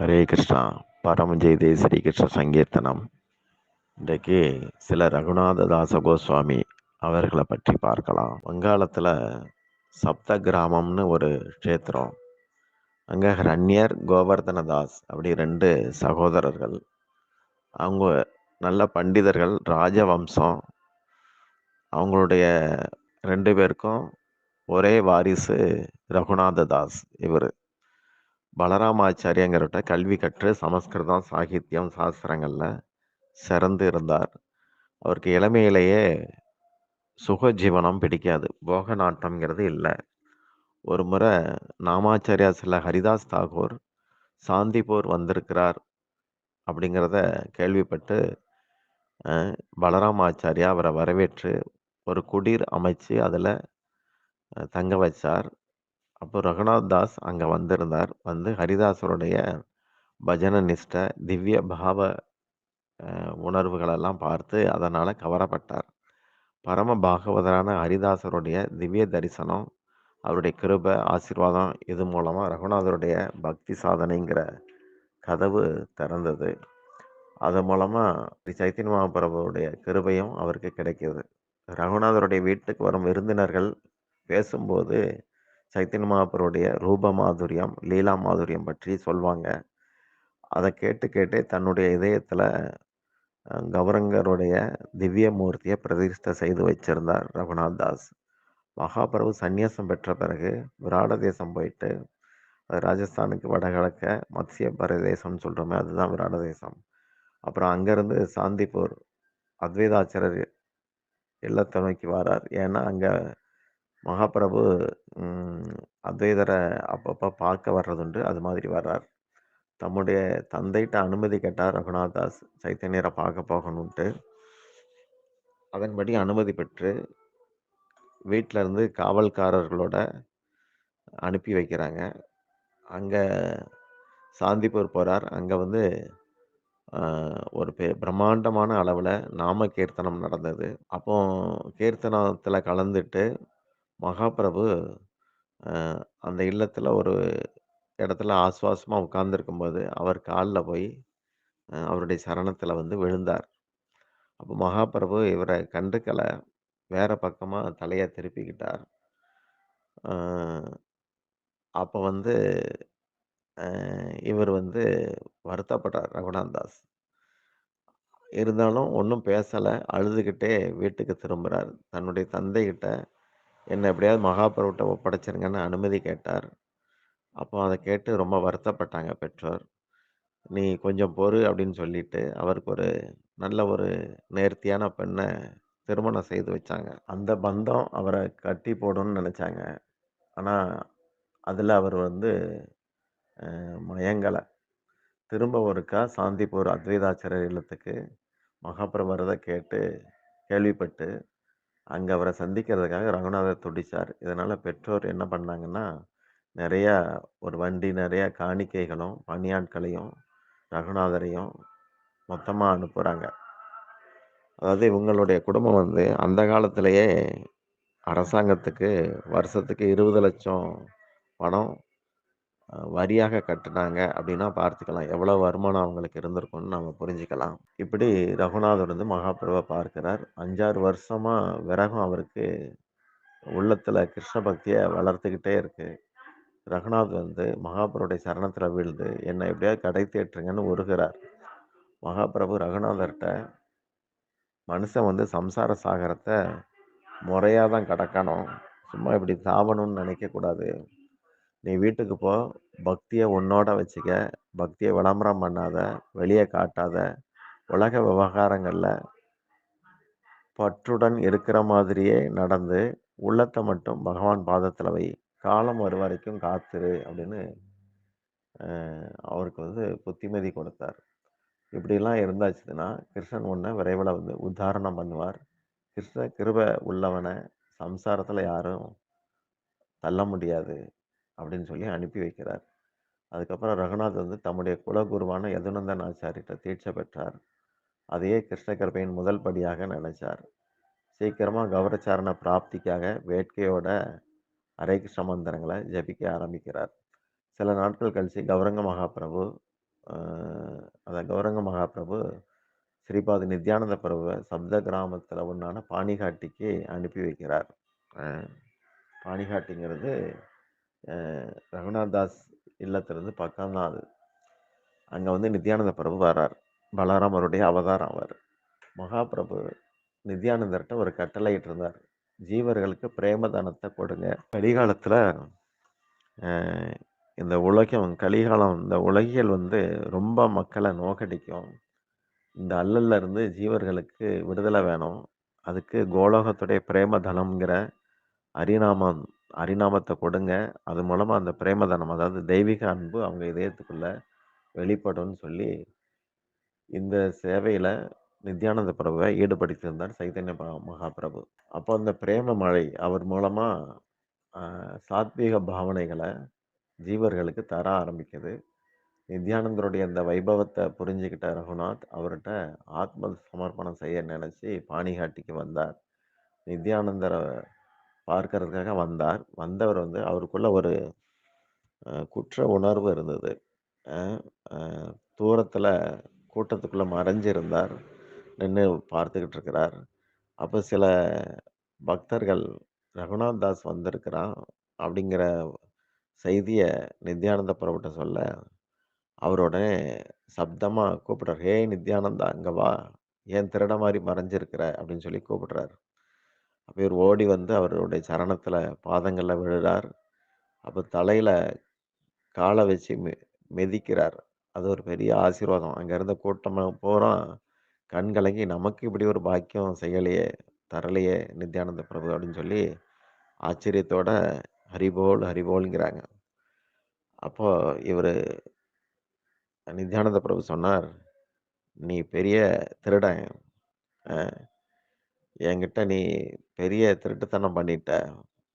ஹரே கிருஷ்ணா. பரமஜெயதே ஸ்ரீகிருஷ்ண சங்கீர்த்தனம். இன்றைக்கு சில ரகுநாத தாச கோஸ்வாமி அவர்களை பற்றி பார்க்கலாம். வங்காளத்தில் சப்த கிராமம்னு ஒரு க்ஷேத்திரம். அங்கே ரன்யர் கோவர்தன தாஸ் அப்படி ரெண்டு சகோதரர்கள். அவங்க நல்ல பண்டிதர்கள் ராஜவம்சம். அவங்களுடைய ரெண்டு பேருக்கும் ஒரே வாரிசு ரகுநாத தாஸ் இவர். பலராமாச்சாரியங்கிறவட்ட கல்வி கற்று சமஸ்கிருதம் சாகித்யம் சாஸ்திரங்களில் சிறந்து இருந்தார். அவருக்கு இளமையிலேயே சுக ஜீவனம் பிடிக்காது போக நாட்டம்ங்கிறது இல்லை. ஒரு முறை நாமாச்சாரியா சில ஹரிதாஸ் தாகூர் சாந்திபூர் வந்திருக்கிறார் அப்படிங்கிறத கேள்விப்பட்டு பலராம பலராமாச்சாரியா அவரை வரவேற்று ஒரு குடிர் அமைச்சு அதில் தங்க வச்சார். அப்போ ரகுநாத் தாஸ் அங்கே வந்திருந்தார். வந்து ஹரிதாசருடைய பஜன நிஷ்ட திவ்ய பாவ உணர்வுகளெல்லாம் பார்த்து அதனால் கவரப்பட்டார். பரம பாகவதரான ஹரிதாசருடைய திவ்ய தரிசனம் அவருடைய கிருப ஆசீர்வாதம் இது மூலமாக ரகுநாதருடைய பக்தி சாதனைங்கிற கதவு திறந்தது. அது மூலமாக சைத்தன்ய மகாபிரபுடைய கிருபையும் அவருக்கு கிடைக்கிது. ரகுநாதருடைய வீட்டுக்கு வரும் விருந்தினர்கள் பேசும்போது சைத்தன்ய மகாபுருடைய ரூப மாதுரியம் லீலா மாதுரியம் பற்றி சொல்வாங்க. அதை கேட்டு கேட்டு தன்னுடைய இதயத்தில் கௌரங்கருடைய திவ்ய மூர்த்தியை பிரதிஷ்டை செய்து வச்சிருந்தார் ரகுநாத் தாஸ் மகாபிரபு சந்நியாசம் பெற்ற பிறகு விராட தேசம் போயிட்டு அது ராஜஸ்தானுக்கு வடகிழக்க மத்திய பிரதேசம்னு சொல்கிறோமே அதுதான் விராட தேசம் அப்புறம் அங்கேருந்து சாந்திப்பூர் அத்வைதாச்சரர் இல்லத்தை நோக்கி வரார். ஏன்னா அங்கே மகாபிரபு அத்வைதரை அப்பப்போ பார்க்க வர்றதுண்டு அது மாதிரி வர்றார். தம்முடைய தந்தைகிட்ட அனுமதி கேட்டார். ரகுநாத் தாஸ் சைத்தன்யரை பார்க்க போகணுன்ட்டு அதன்படி அனுமதி பெற்று வீட்டில் இருந்து காவல்காரர்களோட அனுப்பி வைக்கிறாங்க. அங்கே சாந்திப்பூர் போகிறார் அங்கே வந்து ஒரு பெ பிரம்மாண்டமான அளவில் நாம கீர்த்தனம் நடந்தது. அப்போ கீர்த்தனத்தில் கலந்துட்டு மகாபிரபு அந்த இல்லத்தில் ஒரு இடத்துல ஆஸ்வாசமாக உட்கார்ந்துருக்கும்போது அவர் காலில் போய் அவருடைய சரணத்தில் வந்து விழுந்தார். அப்போ மகாபிரபு இவரை கண்டுக்கலை. வேற பக்கமாக தலையை திருப்பிக்கிட்டார். அப்போ வந்து இவர் வந்து வருத்தப்பட்டார் ரகுநாத் தாஸ் இருந்தாலும் ஒன்றும் பேசலை. அழுதுகிட்டே வீட்டுக்கு திரும்புகிறார் தன்னுடைய தந்தைகிட்ட என்னை எப்படியாவது மகாபிரபுட்ட ஒப்படைச்சிருங்கன்னு அனுமதி கேட்டார். அப்போ அதை கேட்டு ரொம்ப வருத்தப்பட்டாங்க பெற்றோர். நீ கொஞ்சம் பொறு அப்படின்னு சொல்லிட்டு அவருக்கு ஒரு நல்ல ஒரு நேர்த்தியான பெண்ணை திருமணம் செய்து வச்சாங்க. அந்த பந்தம் அவரை கட்டி போடணும்னு நினச்சாங்க. ஆனால் அதில் அவர் வந்து மயங்கலை. திரும்ப ஒருக்கா சாந்திப்பூர் அத்வைதாச்சாரியர் இல்லத்துக்கு மகாபிரபரதை கேட்டு கேள்விப்பட்டு அங்கே அவரை சந்திக்கிறதுக்காக ரகுநாதர் துடிச்சார். இதனால் பெற்றோர் என்ன பண்ணாங்கன்னா நிறையா ஒரு வண்டி நிறையா காணிக்கைகளும் பணியாட்களையும் ரகுநாதரையும் மொத்தமாக அனுப்புகிறாங்க அதாவது இவங்களுடைய குடும்பம் வந்து அந்த காலத்திலேயே அரசாங்கத்துக்கு வருஷத்துக்கு இருபது லட்சம் பணம் வரியாக கட்டுனாங்க அப்படின்னா பார்த்துக்கலாம். எவ்வளோ வருமானம் அவங்களுக்கு இருந்திருக்கும்னு நம்ம புரிஞ்சுக்கலாம். இப்படி ரகுநாதர் வந்து மகாபிரபை பார்க்கிறார். அஞ்சாறு வருஷமாக விரகம் அவருக்கு உள்ளத்தில் கிருஷ்ண பக்தியை வளர்த்துக்கிட்டே இருக்குது ரகுநாத் வந்து மகாபிரபுடைய சரணத்தில் வீழ்ந்து என்னை எப்படியாவது கடை தேற்றுங்கன்னு உருகிறார். மகாபிரபு ரகுநாதர்கிட்ட மனுஷன் வந்து சம்சார சாகரத்தை முறையாக தான் கடக்கணும். சும்மா இப்படி தாவணும்னு நினைக்கக்கூடாது. நீ வீட்டுக்கு போ. பக்தியை உன்னோட வச்சுக்க. பக்தியை விளம்பரம் பண்ணாத. வெளியே காட்டாத. உலக விவகாரங்களில் பற்றுடன் இருக்கிற மாதிரியே நடந்து உள்ளத்தை மட்டும் பகவான் பாதத்தில் வை. காலம் வரும் வரைக்கும் காத்துரு அப்படின்னு அவருக்கு வந்து புத்திமதி கொடுத்தார். இப்படிலாம் இருந்தாச்சுன்னா கிருஷ்ணன் ஒன்றை விரைவில் வந்து உத்தாரணம் பண்ணுவார். கிருஷ்ண கிருப உள்ளவனை சம்சாரத்தில் யாரும் தள்ள முடியாது. அப்படின்னு சொல்லி அனுப்பி வைக்கிறார். அதுக்கப்புறம் ரகுநாத் வந்து தம்முடைய குலகுருவான யதுநந்தன் ஆச்சாரியிட்ட தீட்சை பெற்றார். அதையே கிருஷ்ணகர்பையின் முதல் படியாக நினைச்சார். சீக்கிரமாக கௌரச்சாரண பிராப்திக்காக வேட்கையோட ஹரே கிருஷ்ண மந்திரங்களை ஜபிக்க ஆரம்பிக்கிறார். சில நாட்கள் கழிச்சு கௌரங்க மகாபிரபு அதான் கௌரங்க மகாபிரபு ஸ்ரீபாத் நித்யானந்த பிரபுவை சப்த கிராமத்தில் ஒன்றான பாணிகாட்டிக்கு அனுப்பி வைக்கிறார். பாணிகாட்டிங்கிறது ரகுநாத் தாஸ் இல்லத்திலிருந்து பக்கம் நாள் அங்கே வந்து நித்யானந்த பிரபு வரார் பலராம் அவருடைய அவதாரம் அவர். மகாபிரபு நித்யானந்தர்கிட்ட ஒரு கட்டளையிட்டு இருந்தார். ஜீவர்களுக்கு பிரேமதானத்தை கொடுங்க. கலிகாலத்தில் இந்த உலகம் கலிகாலம் இந்த உலகியல் வந்து ரொம்ப மக்களை நோக்கடிக்கும். இந்த அல்லல்ல இருந்து ஜீவர்களுக்கு விடுதலை வேணும். அதுக்கு கோலோகத்துடைய பிரேமதனம்ங்கிற அரிநாமம் அரிநாமத்தை கொடுங்க. அது மூலமாக அந்த பிரேமதனம் அதாவது தெய்வீக அன்பு அவங்க இதயத்துக்குள்ள வெளிப்படும்னு சொல்லி இந்த சேவையில் நித்யானந்த பிரபுவை ஈடுபடுத்தியிருந்தார் சைத்தன்ய மகாபிரபு. அப்போ அந்த பிரேம மழை அவர் மூலமாக சாத்வீக பாவனைகளை ஜீவர்களுக்கு தர ஆரம்பிக்குது. நித்யானந்தருடைய இந்த வைபவத்தை புரிஞ்சுக்கிட்ட ரகுநாத் அவர்கிட்ட ஆத்ம சமர்ப்பணம் செய்ய நினச்சி பாணிகாட்டிக்கு வந்தார். நித்யானந்தரை பார்க்கறதுக்காக வந்தார். வந்தவர் வந்து அவருக்குள்ள ஒரு குற்ற உணர்வு இருந்தது. தூரத்தில் கூட்டத்துக்குள்ளே மறைஞ்சிருந்தார். நின்று பார்த்துக்கிட்டு இருக்கிறார். அப்போ சில பக்தர்கள் ரகுநாத் தாஸ் வந்திருக்கிறான் அப்படிங்கிற செய்தியை நித்யானந்த பிரபுட்ட சொல்ல அவரோட சப்தமாக கூப்பிடுறார். ஹே நித்யானந்தா அங்கே வா. ஏன் திருட மாதிரி மறைஞ்சிருக்கிற? அப்படின்னு சொல்லி கூப்பிடுறார். அப்போ இவர் ஓடி வந்து அவருடைய சரணத்தில் பாதங்களில் விழுறார். அப்போ தலையில் காலை வச்சு மெ மிதிக்கிறார். அது ஒரு பெரிய ஆசீர்வாதம். அங்கேருந்து கூட்டமாக போகிறோம் கண் கலங்கி நமக்கு இப்படி ஒரு பாக்கியம் செய்யலையே தரலையே நித்யானந்த பிரபு அப்படின்னு சொல்லி ஆச்சரியத்தோட ஹரிபோல் ஹரிபோல்ங்கிறாங்க. அப்போது இவர் நித்யானந்த பிரபு சொன்னார் நீ பெரிய திருடன். என்கிட்ட நீ பெரிய திருட்டுத்தனம் பண்ணிட்ட.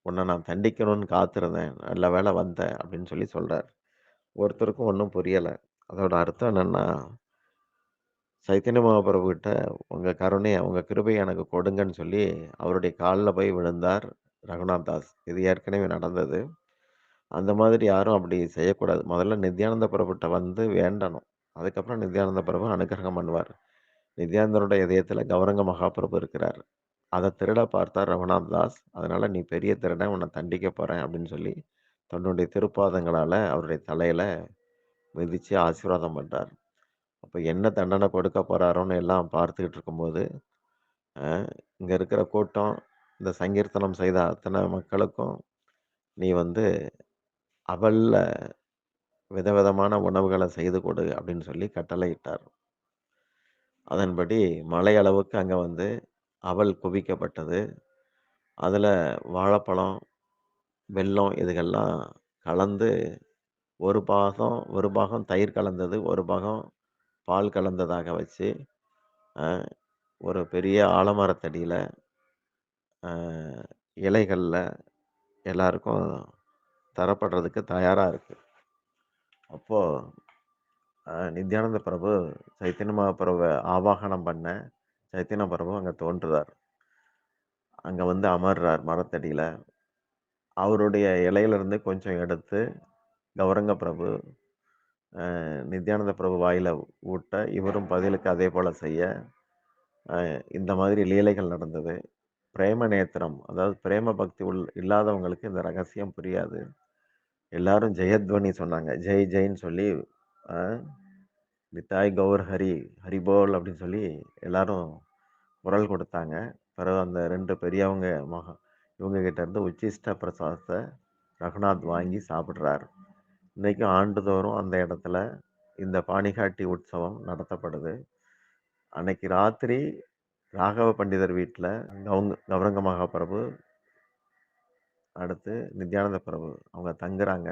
உன்னை நான் தண்டிக்கணும்னு காத்திருந்தேன். நல்ல வேளை வந்தேன் அப்படின்னு சொல்லி சொல்கிறார் ஒருத்தருக்கும் ஒன்றும் புரியலை. அதோட அர்த்தம் என்னென்னா சைத்தன்ய மகாபிரபு கிட்ட உங்கள் கருணையை உங்கள் கிருபையை எனக்கு கொடுங்கன்னு சொல்லி அவருடைய காலில் போய் விழுந்தார் ரகுநாத் தாஸ். இது ஏற்கனவே நடந்தது. அந்த மாதிரி யாரும் அப்படி செய்யக்கூடாது. முதல்ல நித்யானந்த பிரபுட்ட வந்து வேண்டணும். அதுக்கப்புறம் நித்யானந்த பிரபு அனுகிரகம் பண்ணுவார். நித்யானந்தரோட இதயத்தில் கௌரங்க மகாபிரபு இருக்கிறார். அதை திருட பார்த்தார் ரகுநாத் தாஸ் அதனால் நீ பெரிய திருடன் உன்னை தண்டிக்க போகிறேன் அப்படின்னு சொல்லி தன்னுடைய திருப்பாதங்களால் அவருடைய தலையில் மிதித்து ஆசீர்வாதம் பண்ணுறார் அப்போ என்ன தண்டனை கொடுக்க போகிறாரோன்னு எல்லாம் பார்த்துக்கிட்டு இருக்கும்போது இங்கே இருக்கிற கூட்டம் இந்த சங்கீர்த்தனம் செய்த அத்தனை மக்களுக்கும் நீ வந்து அவல்ல விதவிதமான உணவுகளை செய்து கொடு அப்படின்னு சொல்லி கட்டளையிட்டார். அதன்படி மலை அளவுக்கு அங்கே வந்து அவல் குவிக்கப்பட்டது. அதில் வாழைப்பழம் வெல்லம் இதுகெல்லாம் கலந்து ஒரு பாகம் ஒரு பாகம் தயிர் கலந்தது ஒரு பாகம் பால் கலந்ததாக வச்சு ஒரு பெரிய ஆலமரத்தடியில் இலைகளில் எல்லாருக்கும் தரப்படுறதுக்கு தயாராக இருக்குது அப்போது நித்யானந்த பிரபு சைத்தன்ய மகாபிரபு ஆவாகனம் பண்ண சைத்தன்ய பிரபு அங்கே தோன்றுறார். அங்கே வந்து அமர்றார் மரத்தடியில். அவருடைய இலையிலிருந்து கொஞ்சம் எடுத்து கௌரங்க பிரபு நித்யானந்த பிரபு வாயில் ஊட்ட இவரும் பதிலுக்கு அதே போல் செய்ய இந்த மாதிரி லீலைகள் நடந்தது. பிரேம நேத்திரம் அதாவது பிரேம பக்தி உள் இல்லாதவங்களுக்கு இந்த ரகசியம் புரியாது. எல்லாரும் ஜெயத்வனி சொன்னாங்க. ஜெய் ஜெயின்னு சொல்லி அஹ், நித்தாய் கௌர் ஹரி ஹரிபோல் அப்படின்னு சொல்லி எல்லாரும் குரல் கொடுத்தாங்க. பிறகு அந்த ரெண்டு பெரியவங்க மகா இவங்க இருந்து உச்சிஷ்ட பிரசாதத்தை ரகுநாத் வாங்கி சாப்பிட்றார். இன்றைக்கும் ஆண்டுதோறும் அந்த இடத்துல இந்த பாணிகாட்டி உற்சவம் நடத்தப்படுது. அன்னைக்கு ராத்திரி ராகவ பண்டிதர் வீட்டில் கவுங்க கௌரங்க மகாபிரபு அடுத்து நித்யானந்த பிரபு அவங்க தங்குறாங்க.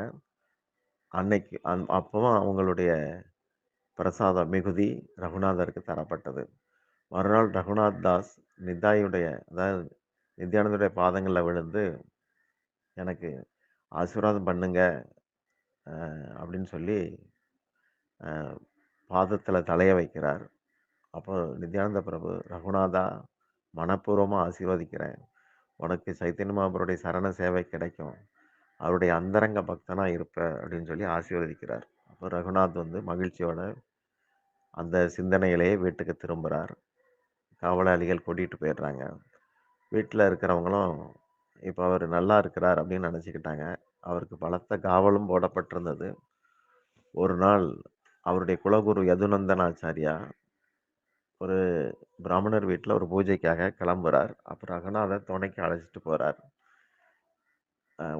அன்னைக்கு அந் அப்போவும் அவங்களுடைய பிரசாத மிகுதி ரகுநாதருக்கு தரப்பட்டது. மறுநாள் ரகுநாத் தாஸ் நிதாயுடைய அதாவது நித்யானந்தருடைய பாதங்களில் விழுந்து எனக்கு ஆசீர்வாதம் பண்ணுங்க அப்படின்னு சொல்லி பாதத்தில் தலைய வைக்கிறார். அப்போ நித்யானந்த பிரபு ரகுநாதா மனப்பூர்வமாக ஆசீர்வதிக்கிறேன். உனக்கு சைத்தன்ய மாபருடைய சரண சேவை கிடைக்கும். அவருடைய அந்தரங்க பக்தனாக இருப்ப அப்படின்னு சொல்லி ஆசீர்வதிக்கிறார் அப்போ ரகுநாத் வந்து மகிழ்ச்சியோட அந்த சிந்தனையிலேயே வீட்டுக்கு திரும்புகிறார் காவலாளிகள் கூட்டிகிட்டு போயிடுறாங்க. வீட்டில் இருக்கிறவங்களும், இப்போ அவர் நல்லா இருக்கிறார் அப்படின்னு நினச்சிக்கிட்டாங்க அவருக்கு பலத்த காவலும் போடப்பட்டிருந்தது. ஒரு நாள் அவருடைய குலகுரு யதுநந்தனாச்சாரியா ஒரு பிராமணர் வீட்டில் ஒரு பூஜைக்காக கிளம்புறார். அப்புறம் ரகுநாதர் துணைக்கு அழைச்சிட்டு போகிறார்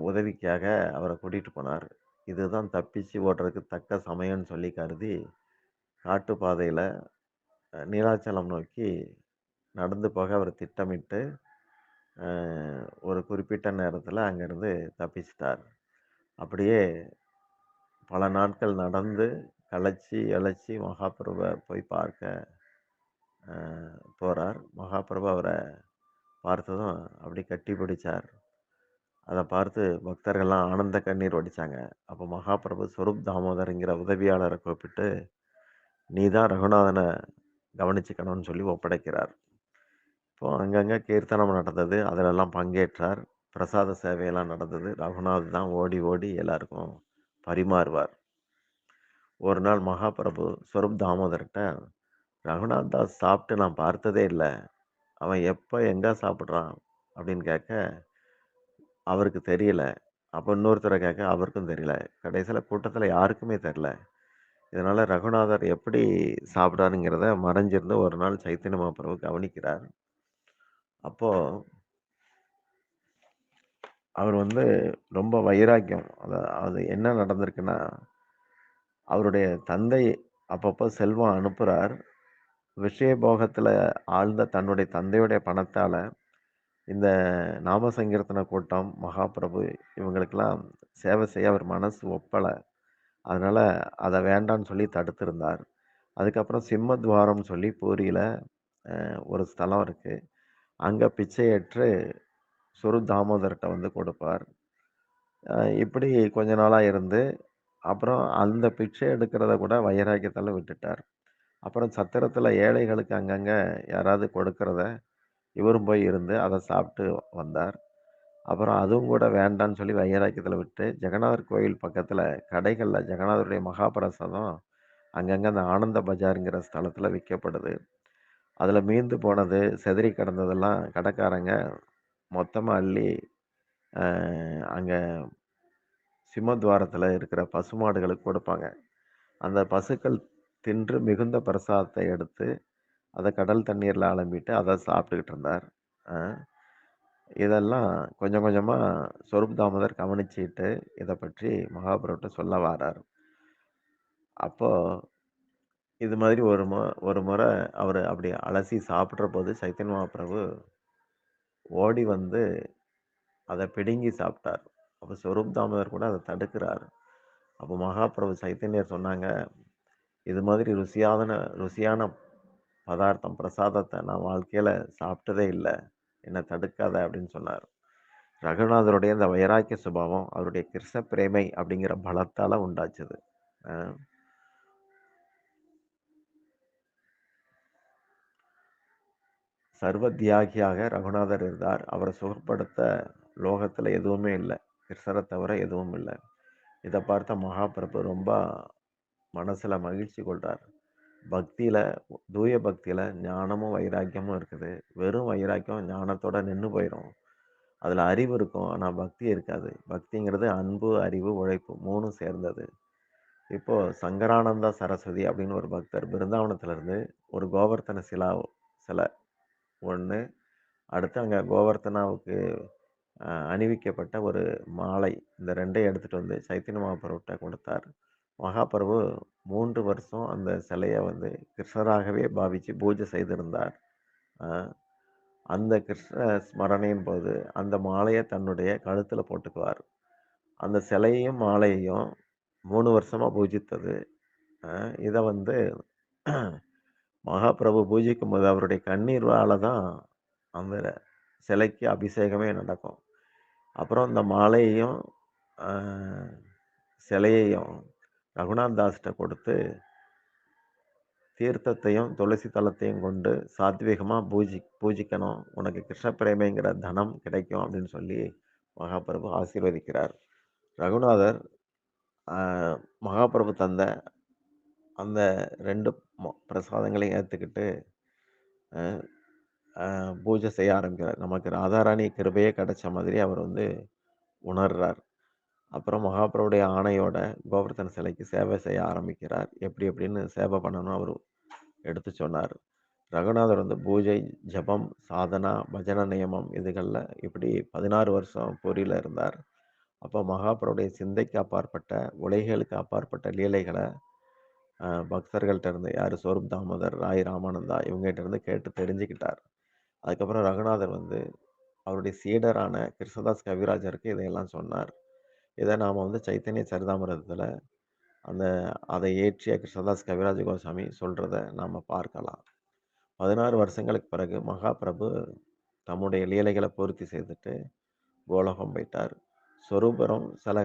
உதவிக்காக அவரை கூட்டிட்டு போனார். இதுதான் தப்பிச்சு ஓடுறதுக்கு தக்க சமயம்னு சொல்லி கருதி, காட்டு நீலாச்சலம் நோக்கி நடந்து போக அவர் திட்டமிட்டு, ஒரு குறிப்பிட்ட நேரத்தில் அங்கேருந்து தப்பிச்சிட்டார் அப்படியே பல நாட்கள் நடந்து, களைச்சி இழைச்சி மகாபிரபை போய் பார்க்க போகிறார் மகாபிரபு அவரை பார்த்ததும் அப்படி கட்டி பிடிச்சார். அதை பார்த்து பக்தர்கள்லாம் ஆனந்த கண்ணீர் வடித்தாங்க அப்போ மகாபிரபு ஸ்வரூப் தாமோதர்ங்கிற உதவியாளரை கூப்பிட்டு, "நீ தான் ரகுநாதனை கவனிச்சுக்கணும்னு" சொல்லி ஒப்படைக்கிறார். இப்போ அங்கங்கே கீர்த்தனம் நடந்தது. அதிலெல்லாம் பங்கேற்றார். பிரசாத சேவையெல்லாம் நடந்தது. ரகுநாத் தான் ஓடி ஓடி எல்லாருக்கும் பரிமாறுவார். ஒரு நாள் மகாபிரபு ஸ்வரூப் தாமோதர்கிட்ட "ரகுநாத் தாஸ் சாப்பிட்டு நான் பார்த்ததே இல்லை அவன் எப்போ எங்கே சாப்பிட்றான் அப்படின்னு கேட்க, அவருக்கு தெரியல. அப்போ இன்னொருத்தரை கேட்க, அவருக்கும் தெரியல. கடைசியில் கூட்டத்தில் யாருக்குமே தெரில இதனால் ரகுநாதர் எப்படி சாப்பிட்டாருங்கிறத மறைஞ்சிருந்து ஒரு நாள் சைத்தன்ய மகாபிரபு கவனிக்கிறார். அப்போது அவர் வந்து ரொம்ப வைராக்கியம். அதை அது என்ன நடந்திருக்குன்னா, அவருடைய தந்தை அப்பப்போ செல்வம் அனுப்புகிறார் விஷய போகத்தில் ஆழ்ந்த தன்னுடைய தந்தையுடைய பணத்தால் இந்த நாம சங்கீர்த்தன கூட்டம், மகாபிரபு இவங்களுக்கெல்லாம் சேவை செய்ய அவர் மனசு ஒப்பலை அதனால் அதை வேண்டான்னு சொல்லி தடுத்திருந்தார். அதுக்கப்புறம் சிம்மத்வாரம்னு சொல்லி பூரியில் ஒரு ஸ்தலம் இருக்குது அங்கே பிச்சையற்று சுரு தாமோதர்கிட்ட வந்து கொடுப்பார். இப்படி கொஞ்ச நாளாக இருந்து, அப்புறம் அந்த பிச்சை எடுக்கிறத கூட வைராக்கியத்தில் விட்டுட்டார். அப்புறம் சத்திரத்தில் ஏழைகளுக்கு அங்கங்கே யாராவது கொடுக்கிறத, இவரும் போய் இருந்து அதை சாப்பிட்டு வந்தார். அப்புறம் அதுவும் கூட வேண்டான்னு சொல்லி வைராக்கியத்துல விட்டு, ஜெகநாதர் கோயில் பக்கத்தில் கடைகளில் ஜெகநாதருடைய மகாபிரசாதம் அங்கங்கே அந்த ஆனந்த பஜாருங்கிற ஸ்தலத்தில் விற்கப்படுது அதில் மீந்து போனது, சிதறி கிடந்ததெல்லாம் கடைக்காரங்க மொத்தமாக அள்ளி, அங்கே சிம்மத்வாரத்தில் இருக்கிற பசுமாடுகளுக்கு கொடுப்பாங்க. அந்த பசுக்கள் தின்று மிகுந்த பிரசாதத்தை எடுத்து, அதை கடல் தண்ணீரில் அலம்பிட்டு அதை சாப்பிட்டுக்கிட்டு இருந்தார். இதெல்லாம் கொஞ்சம் கொஞ்சமாக சொரூப் தாமோதர் கவனிச்சுட்டு, இதை பற்றி மகாபிரபுட்ட சொல்ல வாரார். அப்போது இது மாதிரி ஒரு மு ஒரு முறை அவர் அப்படி அலசி சாப்பிட்ற போது சைத்தன் மகாபிரபு ஓடி வந்து அதை பிடுங்கி சாப்பிட்டார். அப்போ சொரூப் தாமோதர் கூட அதை தடுக்கிறார். அப்போ மகாபிரபு சைத்தன்யர் சொன்னாங்க, "இது மாதிரி ருசியான ருசியான பதார்த்தம், பிரசாதத்தை நான் வாழ்க்கையில் சாப்பிட்டதே இல்லை என்னை தடுக்காத" அப்படின்னு சொன்னார். ரகுநாதருடைய இந்த வைராக்கிய சுபாவம், அவருடைய கிருஷ்ண பிரேமை அப்படிங்கிற பலத்தால் உண்டாச்சுது. சர்வ தியாகியாக ரகுநாதர் இருந்தார். அவரை சுகப்படுத்த லோகத்தில் எதுவுமே இல்லை கிருஷ்ணரை தவிர எதுவும் இல்லை இதை பார்த்த மகாபிரபு ரொம்ப மனசில் மகிழ்ச்சி கொள்கிறார் பக்தியில் தூய பக்தியில் ஞானமும், வைராக்கியமும் இருக்குது. வெறும் வைராக்கியம் ஞானத்தோட நின்று போயிடும் அதில் அறிவு இருக்கும். ஆனால் பக்தி இருக்காது. பக்திங்கிறது அன்பு, அறிவு, உழைப்பு மூணும் சேர்ந்தது. இப்போது சங்கரானந்தா சரஸ்வதி அப்படின்னு ஒரு பக்தர் பிருந்தாவனத்திலேருந்து ஒரு கோவர்த்தன சிலா சிலை ஒன்று அடுத்து அங்கே கோவர்த்தனாவுக்கு அணிவிக்கப்பட்ட ஒரு மாலை. இந்த ரெண்டையும் எடுத்துட்டு வந்து சைத்தன்ய மகாபிரபுட்ட கொடுத்தார். மகாபிரபு மூன்று வருஷம் அந்த சிலையை வந்து கிருஷ்ணராகவே பாவித்து பூஜை செய்திருந்தார். அந்த கிருஷ்ண ஸ்மரணையின் போது அந்த மாலையை தன்னுடைய கழுத்தில் போட்டுக்குவார். அந்த சிலையையும், மாலையையும் மூணு வருஷமாக பூஜித்தது. இதை வந்து மகாபிரபு பூஜிக்கும் போது அவருடைய கண்ணீர்வால் தான் அந்த சிலைக்கு அபிஷேகமே நடக்கும். அப்புறம் இந்த மாலையையும், சிலையையும் ரகுநாத் தாஸ்கிட்ட கொடுத்து, தீர்த்தத்தையும், துளசி தளத்தையும் கொண்டு சாத்விகமாக பூஜி பூஜிக்கணும். உனக்கு கிருஷ்ண பிரேமைங்கிற தனம் கிடைக்கும் அப்படின்னு சொல்லி மகாபிரபு ஆசீர்வதிக்கிறார். ரகுநாதர் மகாபிரபு தந்த அந்த ரெண்டு பிரசாதங்களையும் ஏற்றுக்கிட்டு பூஜை செய்ய ஆரம்பிக்கிறார். நமக்கு ராதாராணி கிருபையே கிடைச்ச மாதிரி அவர் வந்து உணர்றார். அப்புறம் மகாபிரபுடைய ஆணையோட கோவர்த்தன சிலைக்கு சேவை செய்ய ஆரம்பிக்கிறார். எப்படி எப்படின்னு சேவை பண்ணணும்னு அவர் எடுத்து சொன்னார். ரகுநாதர் வந்து பூஜை, ஜெபம், சாதனா, பஜன நியமம் இதுகளில் இப்படி 16 வருஷம் பொறியில் இருந்தார். அப்போ மகாபிரபுடைய சிந்தைக்கு அப்பாற்பட்ட, உலகைகளுக்கு அப்பாற்பட்ட லீலைகளை பக்தர்கள்ட்ட இருந்து யார் சொரூப் தாமோதர், ராய் ராமானந்தா இவங்ககிட்ட இருந்து கேட்டு தெரிஞ்சுக்கிட்டார். அதுக்கப்புறம் ரகுநாதர் வந்து அவருடைய சீடரான கிருஷ்ணதாஸ் கவிராஜருக்கு இதையெல்லாம் சொன்னார். இதை நாம் வந்து சைத்தன்ய சரிதாமிரதத்துல அந்த அதை இயற்றிய கிருஷ்ணதாஸ் கவிராஜ கோசாமி சொல்கிறத நாம் பார்க்கலாம். 16 வருஷங்களுக்கு பிறகு மகாபிரபு தம்முடைய லீலைகளை பூர்த்தி செய்துட்டு கோலோகம் போயிட்டார். சொரூபரும் சில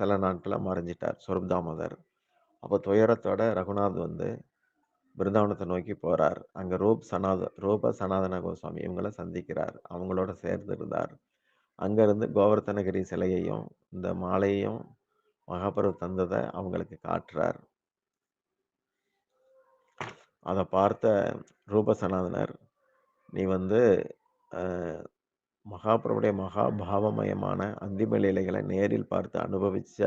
சில நாட்டில் மறைஞ்சிட்டார். சொரூப் தாமோதர். அப்போ துயரத்தோட ரகுநாத் வந்து பிருந்தாவனத்தை நோக்கி போகிறார் அங்கே ரூப் சனாத ரூப சனாதன கோஸ்வாமி இவங்கள சந்திக்கிறார். அவங்களோட சேர்ந்து இருந்தார். அங்கேருந்து கோவர்த்தனகிரி சிலையையும், இந்த மாலையையும் மகாபிரபு தந்ததை அவங்களுக்கு காட்டுறார். அதை பார்த்த ரூபசனாதனர் "நீ வந்து அ மகாபிரபுடைய மகா பாவமயமான அந்திம லீலைகள நேரில் பார்த்து அனுபவிச்ச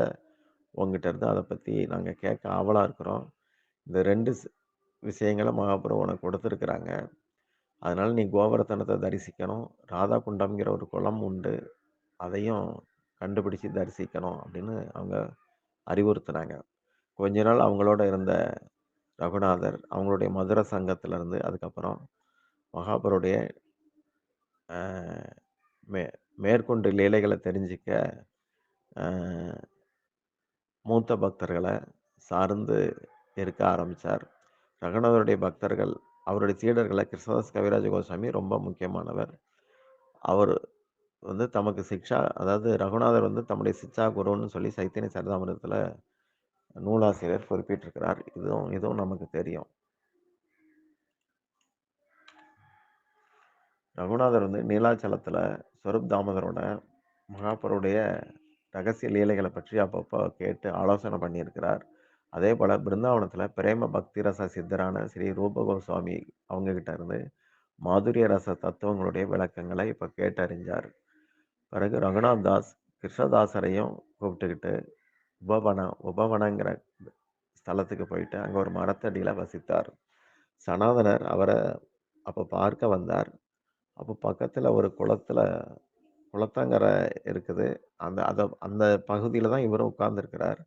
உங்ககிட்ட இருந்து அதை பற்றி நாங்கள் கேட்க ஆவலாக இருக்கிறோம். இந்த 2 ஸ் விஷயங்கள மகாபிரபு உனக்கு கொடுத்துருக்குறாங்க அதனால் நீ கோவர்த்தனத்தை தரிசிக்கணும். ராதா குண்டம்ங்கிற ஒரு குளம் உண்டு. அதையும் கண்டுபிடிச்சு தரிசிக்கணும்." அப்படின்னு அவங்க அறிவுறுத்துனாங்க. கொஞ்ச நாள் அவங்களோட இருந்த ரகுநாதர், அவங்களுடைய மதுரை சங்கத்துல இருந்து அதுக்கப்புறம் மகாபருடைய மே மேற்கொண்டு லீலைகளை தெரிஞ்சுக்க மூத்த பக்தர்களை சார்ந்து இருக்க ஆரம்பிச்சார். ரகுநாதருடைய பக்தர்கள், அவருடைய சீடர்களை கிருஷ்ணதாஸ் கவிராஜ கோஸ்வாமி ரொம்ப முக்கியமானவர். அவர் வந்து தமக்கு சிக்ஷா அதாவது ரகுநாதர் வந்து தம்முடைய சிக்ஷா குருன்னு சொல்லி சைத்தன்ய சரிதாமிரத்தில் நூலாசிரியர் குறிப்பிட்டிருக்கிறார். இதுவும் இதுவும் நமக்கு தெரியும். ரகுநாதர் வந்து நீலாச்சலத்தில் சொரூப் தாமோதரோட மகாபருடைய ரகசிய லீலைகளை பற்றி அப்பப்போ கேட்டு ஆலோசனை பண்ணியிருக்கிறார். அதே போல் பிருந்தாவனத்தில் பிரேம பக்தி ரச சித்தரான ஸ்ரீ ரூபகோஸ்வாமி அவங்கக்கிட்ட இருந்து மாதுரிய ரச தத்துவங்களுடைய விளக்கங்களை இப்போ கேட்டறிஞ்சார். பிறகு ரகுநாத் தாஸ் கிருஷ்ணதாசரையும் கூப்பிட்டுக்கிட்டு உபவனம் உபவனங்கிற ஸ்தலத்துக்கு போயிட்டு அங்கே ஒரு மரத்தடியில் வசித்தார். சனாதனர் அவரை அப்போ பார்க்க வந்தார். அப்போ பக்கத்தில் ஒரு குளத்தில் குளத்தங்கரை இருக்குது. அந்த அதை அந்த பகுதியில் தான் இவரும் உட்கார்ந்துருக்கிறார்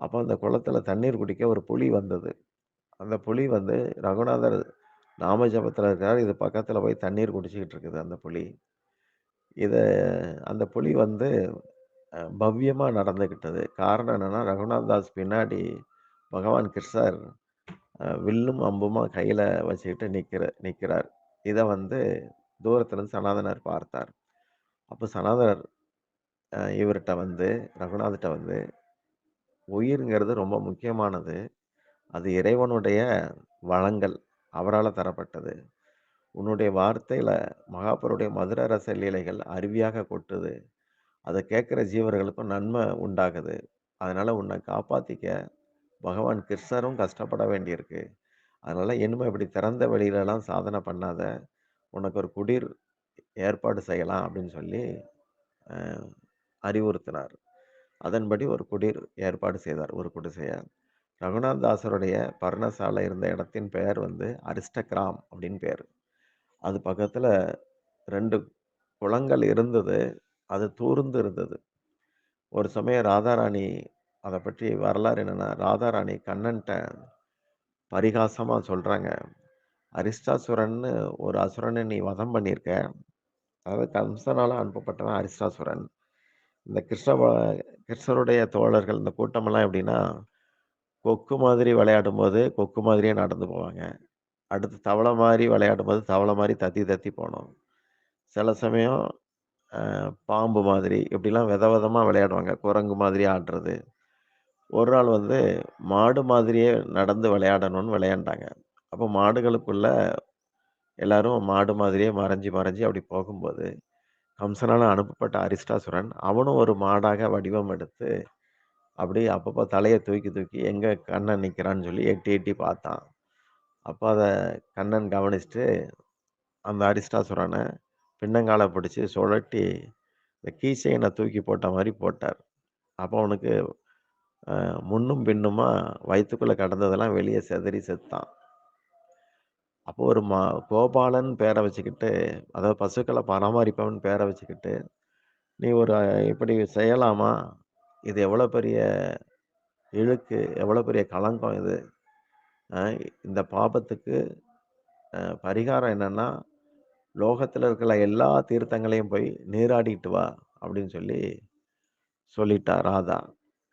அப்போ அந்த குளத்துல தண்ணீர் குடிக்க ஒரு புலி வந்தது. அந்த புலி வந்து ரகுநாதர் நாம ஜபத்துல இருக்கிறார். இது பக்கத்தில் போய் தண்ணீர் குடிச்சிக்கிட்டு இருக்குது அந்த புலி. இதை அந்த புலி வந்து பவ்யமாக நடந்துக்கிட்டது. காரணம் என்னென்னா ரகுநாத் தாஸ் பின்னாடி பகவான் கிருஷ்ணர் வில்லும், அம்புமா கையில் வச்சுக்கிட்டு நிற்கிற நிற்கிறார் இதை வந்து தூரத்துலேருந்து சனாதனர் பார்த்தார். அப்போ சனாதனர் இவர்கிட்ட வந்து ரகுநாத்கிட்ட வந்து, "உயிர்ங்கிறது ரொம்ப முக்கியமானது. அது இறைவனுடைய வளங்கள் அவரால் தரப்பட்டது. உன்னுடைய வார்த்தையில் மகாபருடைய மதுர ரச லீலைகள் அருவியாக கொட்டுது. அதை கேட்குற ஜீவர்களுக்கும் நன்மை உண்டாகுது. அதனால் உன்னை காப்பாற்றிக்க பகவான் கிருஷ்ணரும் கஷ்டப்பட வேண்டியிருக்கு. அதனால் இனிமே இப்படி திறந்த வெளியிலலாம் சாதனை பண்ணாத. உனக்கு ஒரு குடிர் ஏற்பாடு செய்யலாம்." அப்படின்னு சொல்லி அறிவுறுத்தினார். அதன்படி ஒரு குடிர் ஏற்பாடு செய்தார். ஒரு குடிசைய. ரகுநாத் தாசருடைய பர்ணசாலை இருந்த இடத்தின் பெயர் வந்து அரிஸ்டகிராம் அப்படின்னு பேர் அது பக்கத்தில் ரெண்டு குளங்கள் இருந்தது. அது தூர்ந்து இருந்தது. ஒரு சமயம் ராதாராணி அதை பற்றி வரலாறு என்னென்னா ராதாராணி கண்ணன்ட்ட பரிகாசமாக சொல்கிறாங்க "அரிஷ்டாசுரன்னு ஒரு அசுரனை நீ வதம் பண்ணியிருக்க. அதாவது கம்சனால் அனுப்பப்பட்டவன் அரிஷ்டாசுரன். இந்த கிருஷ்ண கிருஷ்ணருடைய தோழர்கள் இந்த கூட்டமெல்லாம் எப்படின்னா, கொக்கு மாதிரி விளையாடும்போது கொக்கு மாதிரியே நடந்து போவாங்க. அடுத்து தவளை மாதிரி விளையாடும் போது தவளை மாதிரி தத்தி தத்தி போனோம் சில சமயம் பாம்பு மாதிரி இப்படிலாம் வித விதமாக விளையாடுவாங்க. குரங்கு மாதிரி ஆடுறது. ஒரு நாள் வந்து மாடு மாதிரியே நடந்து விளையாடணும்னு விளையாண்டாங்க. அப்போ மாடுகளுக்குள்ள எல்லாரும் மாடு மாதிரியே மறைஞ்சி மறைஞ்சு அப்படி போகும்போது, கம்சனால் அனுப்பப்பட்ட அரிஷ்டாசுரன் அவனும் ஒரு மாடாக வடிவம் எடுத்து அப்படியே அப்பப்போ தலையை தூக்கி தூக்கி எங்கே கண்ணன் நிற்கிறான்னு சொல்லி எட்டி எட்டி பார்த்தான். அப்போ அதை கண்ணன் கவனிச்சுட்டு, அந்த அரிஷ்டாசுரன பின்னங்கால பிடிச்சி சுழட்டி, இந்த கீசையனை தூக்கி போட்ட மாதிரி போட்டார். அப்போ அவனுக்கு முன்னும் பின்னுமா வயிற்றுக்குள்ளே கடந்ததெல்லாம் வெளியே சிதறி செத்தான். அப்போ ஒரு மா கோபாலன் பேரை வச்சுக்கிட்டு, அதாவது பசுக்களை பராமரிப்பவன் பேரை வச்சுக்கிட்டு, "நீ ஒரு இப்படி செய்யலாமா? இது எவ்வளோ பெரிய இழுக்கு, எவ்வளோ பெரிய களங்கம் இது. இந்த பாபத்துக்கு பரிகாரம் என்னன்னா, லோகத்தில் இருக்கிற எல்லா தீர்த்தங்களையும் போய் நீராடிட்டு வா" அப்படின்னு சொல்லி சொல்லிட்டா ராதா.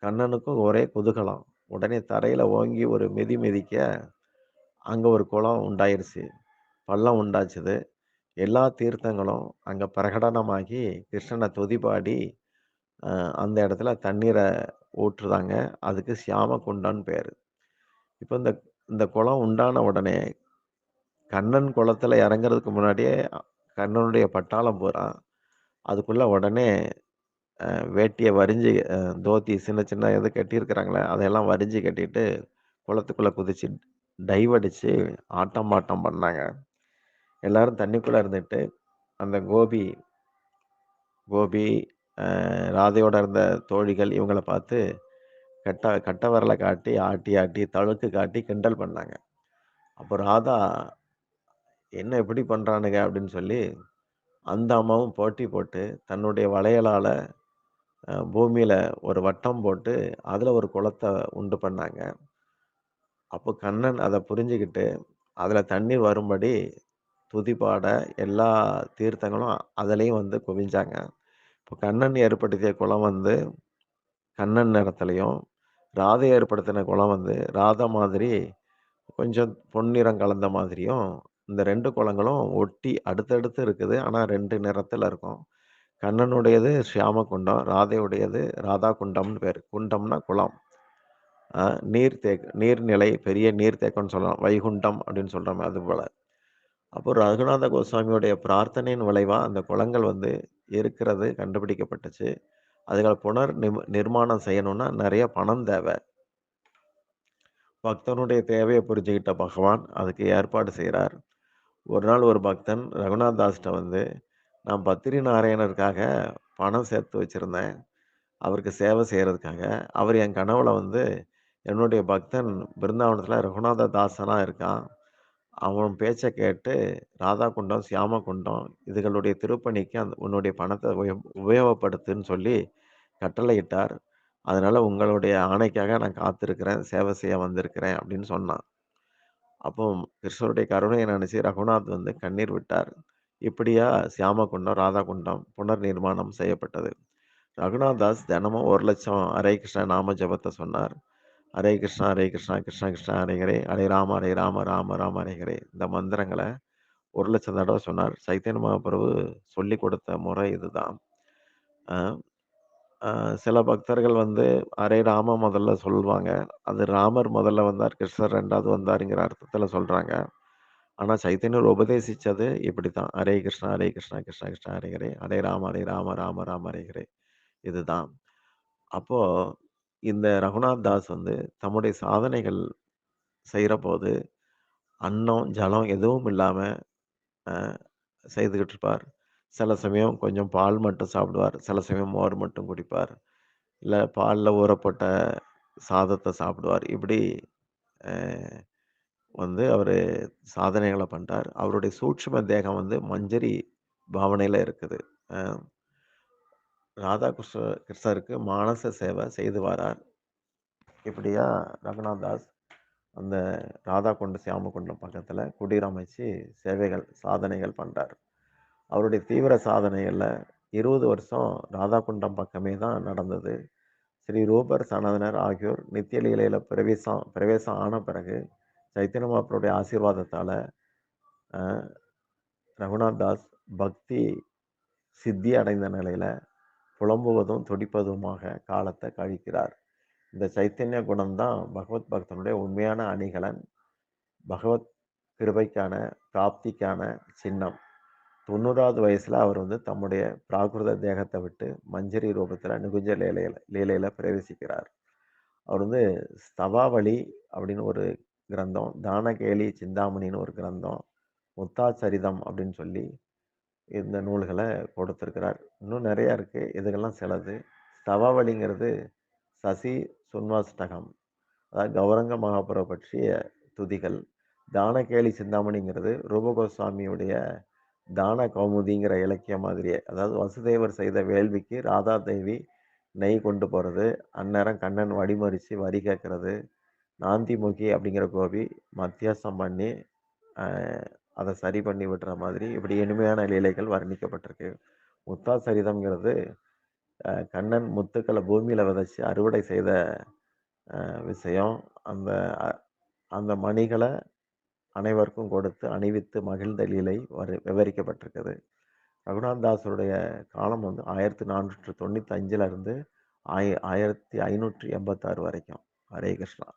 கண்ணனுக்கும் ஒரே குதூகலம். உடனே தரையில் ஓங்கி ஒரு மிதி மிதிக்க, அங்கே ஒரு குளம் உண்டாயிருச்சு. பள்ளம் உண்டாச்சுது. எல்லா தீர்த்தங்களும் அங்கே பிரகடனமாகி, கிருஷ்ணனை துதிபாடி, அந்த இடத்துல தண்ணீரை ஊற்றுதாங்க. அதுக்கு சியாம குண்டான்னு பேர் இப்போ இந்த இந்த குளம் உண்டான உடனே, கண்ணன் குளத்துல இறங்குறதுக்கு முன்னாடியே கண்ணனுடைய பட்டாளம் பூரா, அதுக்குள்ளே உடனே வேட்டியை வரிஞ்சு தோத்தி சின்ன சின்ன இது கட்டியிருக்கிறாங்களே, அதையெல்லாம் வரிஞ்சு கட்டிட்டு, குளத்துக்குள்ளே குதிச்சு டைவ் அடித்து ஆட்டம் பாட்டம் பண்ணாங்க. எல்லாரும் தண்ணிக்குள்ளே இருந்துட்டு, அந்த கோபி கோபி, ராதையோட இருந்த தோழிகள் இவங்கள பார்த்து, கட்ட கட்ட வரலை காட்டி, ஆட்டி ஆட்டி, தழுக்கு காட்டி கிண்டல் பண்ணாங்க. அப்போ ராதா, "என்ன இப்படி பண்ணுறானுங்க அப்படின்னு சொல்லி, அந்த அம்மாவும் போட்டி போட்டு, தன்னுடைய வளையலால் பூமியில் ஒரு வட்டம் போட்டு, அதில் ஒரு குளத்தை உண்டு பண்ணாங்க. அப்போ கண்ணன் அதை புரிஞ்சுக்கிட்டு அதில் தண்ணீர் வரும்படி துதிப்பாட எல்லா தீர்த்தங்களும் அதுலேயும் வந்து குவிஞ்சாங்க. இப்போ கண்ணன் ஏற்படுத்திய குளம் வந்து, கண்ணன் நிறத்திலயும், ராதை ஏற்படுத்தின குளம் வந்து, ராதா மாதிரி கொஞ்சம் பொன்னிறம் கலந்த மாதிரியும், இந்த ரெண்டு குளங்களும் ஒட்டி அடுத்தடுத்து இருக்குது. ஆனால் ரெண்டு நிறத்தில் இருக்கும். கண்ணனுடையது சியாம குண்டம், ராதையுடையது ராதா குண்டம்னு பேர் குண்டம்னா குளம். நீர் நீர்த்தேக் நீர்நிலை, பெரிய நீர்த்தேக்கம்னு சொல்லலாம். வைகுண்டம் அப்படின்னு சொல்கிறோம் அது போல் அப்போ ரகுநாத கோஸ்வாமியுடைய பிரார்த்தனையின் விளைவாக அந்த குளங்கள் வந்து இருக்கிறது கண்டுபிடிக்கப்பட்டுச்சு. அதுகளை புனர் நிர்மாணம் செய்யணும்னா நிறைய பணம் தேவை பக்தனுடைய தேவையை புரிஞ்சுக்கிட்ட பகவான் அதுக்கு ஏற்பாடு செய்கிறார் ஒரு நாள் ஒரு பக்தன் ரகுநாத் தாஸ்ட்ட வந்து, "நான் பத்திரி நாராயணருக்காக பணம் சேர்த்து வச்சிருந்தேன். அவருக்கு சேவை செய்கிறதுக்காக அவர் என் கனவுல வந்து, என்னுடைய பக்தன் பிருந்தாவனத்தில் ரகுநாத தாசனாக இருக்கான். அவன் பேச்சை கேட்டு ராதா குண்டம், சியாம குண்டம் இதுகளுடைய திருப்பணிக்கு அந்த உன்னுடைய பணத்தை உபயோ உபயோகப்படுத்துன்னு சொல்லி கட்டளையிட்டார். அதனால் உங்களுடைய ஆணைக்காக நான் காத்திருக்கிறேன். சேவை செய்ய வந்திருக்கிறேன்" அப்படின்னு சொன்னான். அப்போ கிருஷ்ணருடைய கருணையை நினச்சி ரகுநாத் வந்து கண்ணீர் விட்டார். இப்படியா சியாம குண்டம், ராதா குண்டம் புனர் நிர்மாணம் செய்யப்பட்டது. ரகுநாத் தாஸ் தினமும் ஒரு லட்சம் ஹரே கிருஷ்ண நாம ஜபத்தை சொன்னார். ஹரே கிருஷ்ணா, ஹரே கிருஷ்ணா, கிருஷ்ணா கிருஷ்ணா ஹரே ஹரே, ஹரே ராம, ஹரே ராம, ராம ராம ஹரே ஹரே. இந்த மந்திரங்கள 1,00,000 தடவ சொன்னார். சைத்தன்ய மகாபிரபு சொல்லிக் கொடுத்த முறை இதுதான். சில பக்தர்கள் வந்து அரே ராம முதல்ல சொல்லுவாங்க. அது ராமர் முதல்ல வந்தார், கிருஷ்ணர் ரெண்டாவது வந்தாருங்கிற அர்த்தத்தில் சொல்கிறாங்க ஆனால் சைத்தன்யர் இப்படி தான் ஹரே கிருஷ்ணா, ஹரே கிருஷ்ணா, கிருஷ்ணா கிருஷ்ணா ஹரே ஹரே, ஹரே ராம, ஹரே ராம, ராம ராம ஹரே ஹரே. இதுதான். அப்போது இந்த ரகுநாத் தாஸ் வந்து தம்முடைய சாதனைகள் செய்றபோது, அன்னம், ஜலம் எதுவும் இல்லாமல் செய்துக்கிட்டு இருப்பார். சில சமயம் கொஞ்சம் பால் மட்டும் சாப்பிடுவார். சில சமயம் மோர் மட்டும் குடிப்பார். இல்லை பாலில் ஊறப்பட்ட சாதத்தை சாப்பிடுவார். இப்படி வந்து அவர் சாதனைகளை பண்ணிட்டார் அவருடைய சூட்சும தேகம் வந்து மஞ்சரி பாவனையில் இருக்குது. ராதாகிருஷ்ண ராதா கிருஷ்ணருக்கு மானச சேவை செய்து வரார். இப்படியா ரகுநாத் தாஸ் அந்த ராதா குண்டம், சியாம பக்கத்தில் குடியரமைச்சு குடீரம் சேவைகள், சாதனைகள் பண்ணுறார் அவருடைய தீவிர சாதனைகளில் இருபது வருஷம் ராதா குண்டம் பக்கமே தான் நடந்தது. ஸ்ரீ ரூபர், சனதனர் ஆகியோர் நித்திய லீலையில் பிரவேசம் பிரவேசம் ஆன பிறகு, சைத்தன்யமாப்பருடைய ஆசீர்வாதத்தால் ரகுநாத் தாஸ் பக்தி சித்தி அடைந்த நிலையில் புலம்புவதும், துடிப்பதுமாக காலத்தை கழிக்கிறார். இந்த சைத்தன்ய குணம் தான் பகவத் பக்தனுடைய உண்மையான அணிகலன். பகவத் கிருபைக்கான, பிராப்திக்கான சின்னம். தொண்ணூறாவது வயசில் அவர் வந்து தம்முடைய பிராகிருத தேகத்தை விட்டு மஞ்சரி ரூபத்தில் நிகுஞ்ச லீலையில் லீலையில் பிரவேசிக்கிறார். அவர் வந்து ஸ்தவாவளி அப்படின்னு ஒரு கிரந்தம், தானகேலி சிந்தாமணின்னு ஒரு கிரந்தம், முத்தாச்சரிதம் அப்படின்னு சொல்லி இந்த நூல்களை கொடுத்துருக்கிறார் இன்னும் நிறையா இருக்குது இதுக்கெல்லாம் சிலது. ஸ்தவாவளிங்கிறது சசி சுன்வாஷ்டகம். அதாவது கௌரங்க மகாபுரம் பற்றிய துதிகள். தானகேலி சிந்தாமணிங்கிறது ரூபகோஸ்வாமியுடைய தான கௌமுதிங்கிற இலக்கியம் மாதிரியே. அதாவது வசுதேவர் செய்த வேள்விக்கு ராதா தேவி நெய் கொண்டு போகிறது அந்நேரம் கண்ணன் வடிமறித்து வரி கேட்கறது, நாந்திமுகி அப்படிங்கிற கோபி மத்தியாசம் பண்ணி, அதை சரி பண்ணி விடுற மாதிரி இப்படி இனிமையான லீலைகள் வர்ணிக்கப்பட்டிருக்கு. முத்தாசரிதம்ங்கிறது சரிதம்ங்கிறது கண்ணன் முத்துக்களை பூமியில் விதைச்சு அறுவடை செய்த விஷயம். அந்த அந்த மணிகளை அனைவருக்கும் கொடுத்து அணிவித்து மகிழ்ந்த லீலை வரு விவரிக்கப்பட்டிருக்குது. ரகுநாத் தாஸருடைய காலம் வந்து 1495ல இருந்து ஆய 1586 வரைக்கும். ஹரே கிருஷ்ணா.